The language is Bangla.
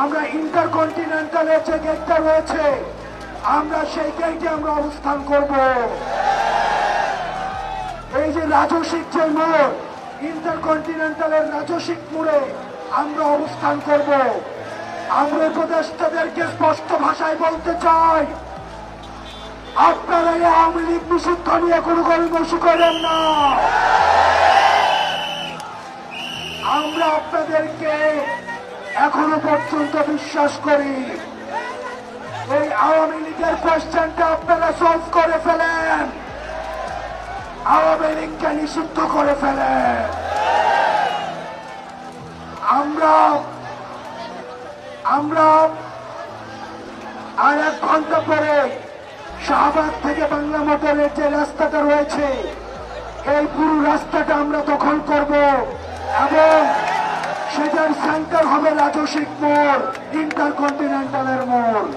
আমরা ইন্টারকন্টিনেন্টালের যে গেটটা রয়েছে, আমরা সেই গেটে আমরা অবস্থান করব। এই যে রাজসিক যে মোড় ইন্টারকন্টিনেন্টালের রাজসিক মোড়ে আমরা অবস্থান করব। আমরা উপদেষ্টাদেরকে স্পষ্ট ভাষায় বলতে চাই, আপনারা আওয়ামী লীগ নিষিদ্ধ নিয়ে কোনো গরিমসি করেন না। আমরা আপনাদেরকে এখনও পর্যন্ত বিশ্বাস করি। এই আওয়ামী লীগের কোয়েশ্চেনটা আপনারা সলভ করে ফেলেন। আওয়ামী লীগকে নিষিদ্ধ করে ফেলেন। আমরা আমরা আর এক ঘণ্টা পরে শাহবাগ থেকে বাংলা মোটরের যে রাস্তাটা রয়েছে, এই পুরো রাস্তাটা আমরা দখল করব এবং সেটার সেন্টার হবে রাজস্বিক মোড় ইন্টারকন্টিনেন্টালের মোড়।